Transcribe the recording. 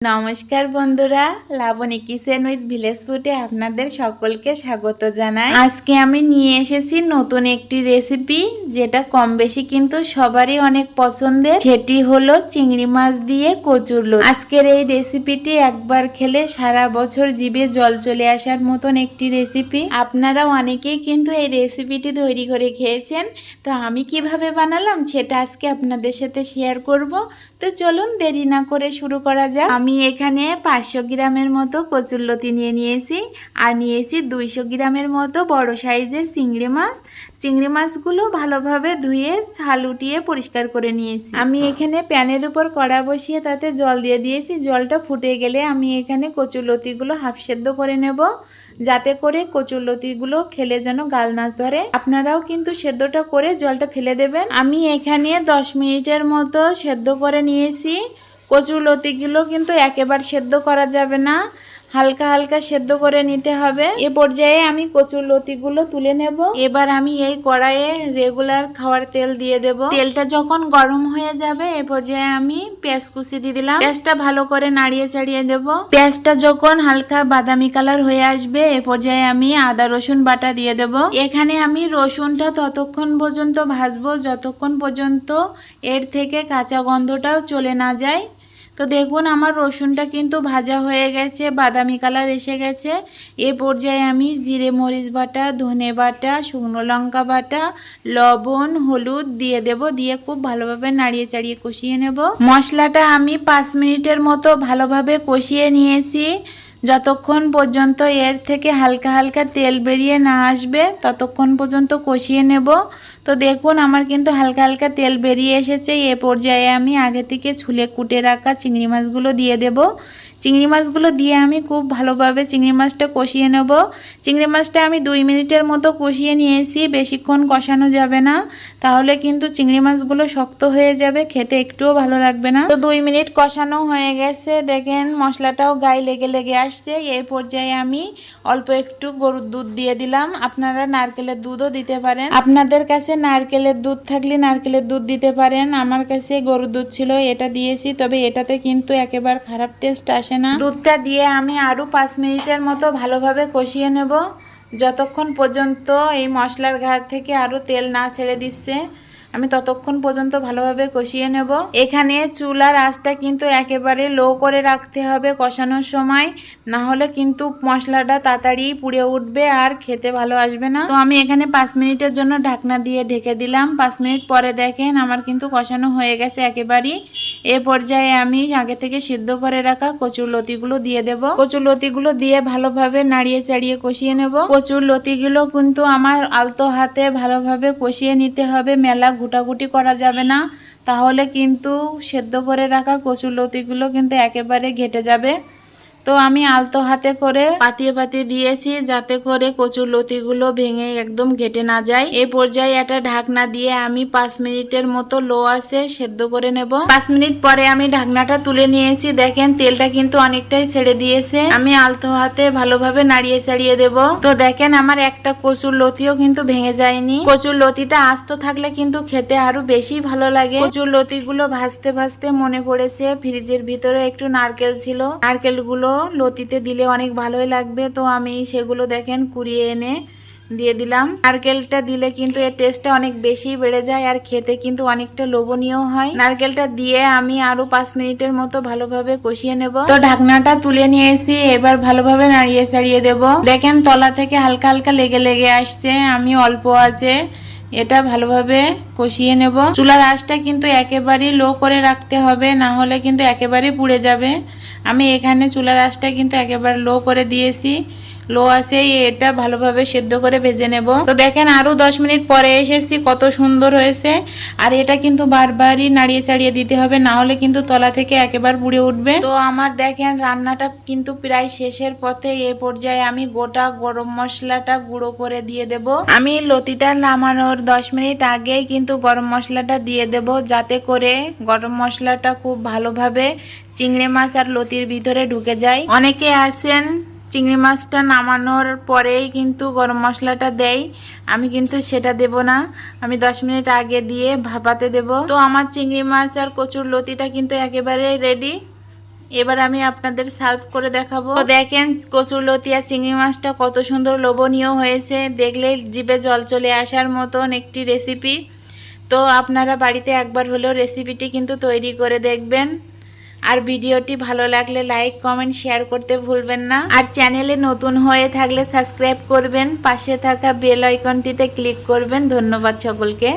নমস্কার বন্ধুরা Laboni kitchen with village ফুডে আপনাদের সকলকে স্বাগত জানাই। আজকে আমি নিয়ে এসেছি নতুন একটি রেসিপি, যেটা কম বেশি কিন্তু সবারই অনেক পছন্দের। সেটি হলো চিংড়ি মাছ দিয়ে কচুর লতি আজকের এই রেসিপিটি একবার খেলে সারা বছর জিভে জল চলে আসার মতন একটি রেসিপি। আপনারা অনেকেই কিন্তু এই রেসিপিটি তৈরি করে খেয়েছেন, তো আমি কীভাবে বানালাম সেটা আজকে আপনাদের সাথে শেয়ার করব। তো চলুন দেরি না করে শুরু করা যাক। আমি এখানে পাঁচশো গ্রামের মতো কচুরলতি নিয়ে নিয়েছি আর নিয়েছি দুইশো গ্রামের মতো বড় সাইজের চিংড়ি মাছ। চিংড়ি মাছগুলো ভালোভাবে ধুয়ে, ছাল উঠিয়ে পরিষ্কার করে নিয়েছি। আমি এখানে প্যানের উপর কড়া বসিয়ে তাতে জল দিয়ে দিয়েছি। জলটা ফুটে গেলে আমি এখানে কচুরলতিগুলো হাফ সেদ্ধ করে নেব। যাতে করে কচুরলতিগুলো খেলে যেন গাল নাচ ধরে। আপনারাও কিন্তু সেদ্ধটা করে জলটা ফেলে দেবেন। আমি এখানে দশ মিনিটের মতো সেদ্ধ করে নিয়েছি। কচুর লতিগুলো কিন্তু একেবারে সেদ্ধ করা যাবে না। হালকা হালকা সেদ্ধ করে নিতে হবে। এ পর্যায়ে আমি কচুর লতিগুলো তুলে নেব। এবার আমি এই কড়াইয়ে রেগুলার খাওয়ার তেল দিয়ে দেব। তেলটা যখন গরম হয়ে যাবে এ পর্যায়ে আমি পেঁয়াজ কুচি দিয়ে দিলাম। পেঁয়াজটা ভালো করে নাড়িয়ে চাড়িয়ে দেব। পেঁয়াজটা যখন হালকা বাদামি কালার হয়ে আসবে এ পর্যায়ে আমি আদা রসুন বাটা দিয়ে দেব। এখানে আমি রসুনটা ততক্ষণ পর্যন্ত ভাজবো যতক্ষণ পর্যন্ত এর থেকে কাঁচা গন্ধটাও চলে না যায়। তো দেখুন, আমার রসুনটা কিন্তু ভাজা হয়ে গেছে, বাদামি কালার এসে গেছে। এ পর্যায়ে আমি জিরে মরিচ বাটা, ধনে বাটা, শুকনো লঙ্কা বাটা, লবণ, হলুদ দিয়ে দেব, দিয়ে খুব ভালোভাবে নাড়িয়ে চাড়িয়ে কষিয়ে নেব। মশলাটা আমি পাঁচ মিনিটের মতো ভালোভাবে কষিয়ে নিয়েছি। যতক্ষণ পর্যন্ত এর থেকে হালকা হালকা তেল বেরিয়ে না আসবে, ততক্ষণ পর্যন্ত কষিয়ে নেব। তো দেখুন, আমার কিন্তু হালকা হালকা তেল বেরিয়ে এসেছে। এ পর্যায়ে আমি আগে থেকে ছুলে কুটে রাখা চিংড়ি মাছগুলো দিয়ে দেব। চিংড়ি মাছগুলো দিয়ে আমি খুব ভালোভাবে চিংড়ি মাছটা কষিয়ে নেব। চিংড়ি মাছটা আমি দুই মিনিটের মতো কষিয়ে নিয়েছি, বেশিক্ষণ কষানো যাবে না। তাহলে কিন্তু চিংড়ি মাছগুলো শক্ত হয়ে যাবে, খেতে একটুও ভালো লাগবে না। তো দুই মিনিট কষানো হয়ে গেছে। দেখেন মশলাটাও গায়ে লেগে লেগে আসছে। এই পর্যায়ে আমি অল্প একটু গরুর দুধ দিয়ে দিলাম। আপনারা নারকেলের দুধও দিতে পারেন। আপনাদের কাছে নারকেলের দুধ থাকলে নারকেলের দুধ দিতে পারেন। আমার কাছে গরুর দুধ ছিল, এটা দিয়েছি। তবে এটাতে কিন্তু একেবারে খারাপ টেস্ট আসে না। দুধটা দিয়ে আমি আরও পাঁচ মিনিটের মতো ভালোভাবে কষিয়ে নেব। যতক্ষণ পর্যন্ত এই মশলার ঘাট থেকে আরও তেল না ছেড়ে দিচ্ছে আমি ততক্ষণ পর্যন্ত ভালোভাবে কষিয়ে নেব। এখানে চুলার আঁচটা কিন্তু একেবারে লো করে রাখতে হবে কষানোর সময়। না হলে কিন্তু মশলাটা তাড়াতাড়ি পুড়ে উঠবে আর খেতে ভালো আসবে না। তো আমি এখানে পাঁচ মিনিটের জন্য ঢাকনা দিয়ে ঢেকে দিলাম। পাঁচ মিনিট পরে দেখেন আমার কিন্তু কষানো হয়ে গেছে একেবারেই। এ পর্যায়ে আমি আগে থেকে সিদ্ধ করে রাখা কচুর লতিগুলো দিয়ে দেব। কচুর লতিগুলো দিয়ে ভালোভাবে নাড়িয়ে চাড়িয়ে কষিয়ে নেব। কচুর লতিগুলো কিন্তু আমার আলতো হাতে ভালোভাবে কষিয়ে নিতে হবে। মেলা ঘুটাঘুটি করা যাবে না। তাহলে কিন্তু সেদ্ধ করে রাখা কচুর লতিগুলো কিন্তু একেবারে ঘেটে যাবে। তো আমি আলতো হাতে করে পাতিয়ে পাতিয়ে দিয়েছি, যাতে করে কচুর লতিগুলো ভেঙে একদম ঘেটে না যায়। এ পর্যায়ে একটা ঢাকনা দিয়ে আমি পাঁচ মিনিটের মতো লো আছে সেদ্ধ করে নেব। পাঁচ মিনিট পরে আমি ঢাকনাটা তুলে নিয়েছি। দেখেন তেলটা কিন্তু অনেকটাই ছেড়ে দিয়েছে। আমি আলতো হাতে ভালোভাবে নাড়িয়ে চাড়িয়ে দেব। তো দেখেন আমার একটা কচুর লতিও কিন্তু ভেঙে যায়নি। কচুর লতিটা আস্ত থাকলে কিন্তু খেতে আরও বেশি ভালো লাগে। কচুর লতিগুলো ভাজতে ভাজতে মনে পড়েছে। ফ্রিজের ভিতরে একটু নারকেল ছিল। নারকেলগুলো লতিতে দিলে অনেক ভালোই লাগবে। তো আমি সেগুলো দেখেন কুড়িয়ে এনে দিয়ে দিলাম। নারকেলটা দিলে কিন্তু এর টেস্টটা অনেক বেশি বেড়ে যায় আর খেতে কিন্তু অনেকটা লোভনীয় হয়। নারকেলটা দিয়ে আমি আরও পাঁচ মিনিটের মতো ভালোভাবে কষিয়ে নেব। তো ঢাকনাটা তুলে নিয়ে এসি এবার ভালোভাবে নাড়িয়ে চাড়িয়ে দেব। দেখেন তলা থেকে হালকা হালকা লেগে লেগে আসছে, আমি অল্প আছে। এটা ভালোভাবে কষিয়ে নেব। চুলার আঁচটা কিন্তু একেবারেই লো করে রাখতে হবে, না হলে কিন্তু একেবারেই পুড়ে যাবে। আমি এখানে চুলার আঁচটা কিন্তু একেবারে লো করে দিয়েছি। লো আছে, এটা ভালোভাবে সেদ্ধ করে ভেজে নেব। তো দেখেন আরও দশ মিনিট পরে এসেছি, কত সুন্দর হয়েছে। আর এটা কিন্তু বারবারই নাড়িয়ে চাড়িয়ে দিতে হবে, না হলে কিন্তু তলা থেকে একেবারে পুড়ে উঠবে। তো আমার দেখেন রান্নাটা কিন্তু প্রায় শেষের পথে, এ পর্যায়ে আমি গোটা গরম মশলাটা গুঁড়ো করে দিয়ে দেব। আমি লতিটা নামানোর দশ মিনিট আগেই কিন্তু গরম মশলাটা দিয়ে দেব, যাতে করে গরম মশলাটা খুব ভালোভাবে চিংড়ি মাছ আর লতির ভিতরে ঢুকে যায়। অনেকে আছেন চিংড়ি মাছটা নামানোর পরেই কিন্তু গরম মশলাটা দেয় আমি কিন্তু সেটা দেব না। আমি দশ মিনিট আগে দিয়ে ভাপাতে দেব। তো আমার চিংড়ি মাছ আর কচুর লতিটা কিন্তু একেবারে রেডি এবার আমি আপনাদের সার্ভ করে দেখাবো। দেখেন, কচুর লতিয়া চিংড়ি মাছটা কত সুন্দর লোভনীয় হয়েছে। দেখলেই জিভে জল চলে আসার মতন একটি রেসিপি তো আপনারা বাড়িতে একবার হলেও রেসিপিটি কিন্তু তৈরি করে দেখবেন। আর ভিডিওটি ভালো লাগলে লাইক, কমেন্ট, শেয়ার করতে ভুলবেন না। আর চ্যানেলে নতুন হয়ে থাকলে সাবস্ক্রাইব করবেন, পাশে থাকা বেল আইকনটিতে ক্লিক করবেন। ধন্যবাদ সকলকে।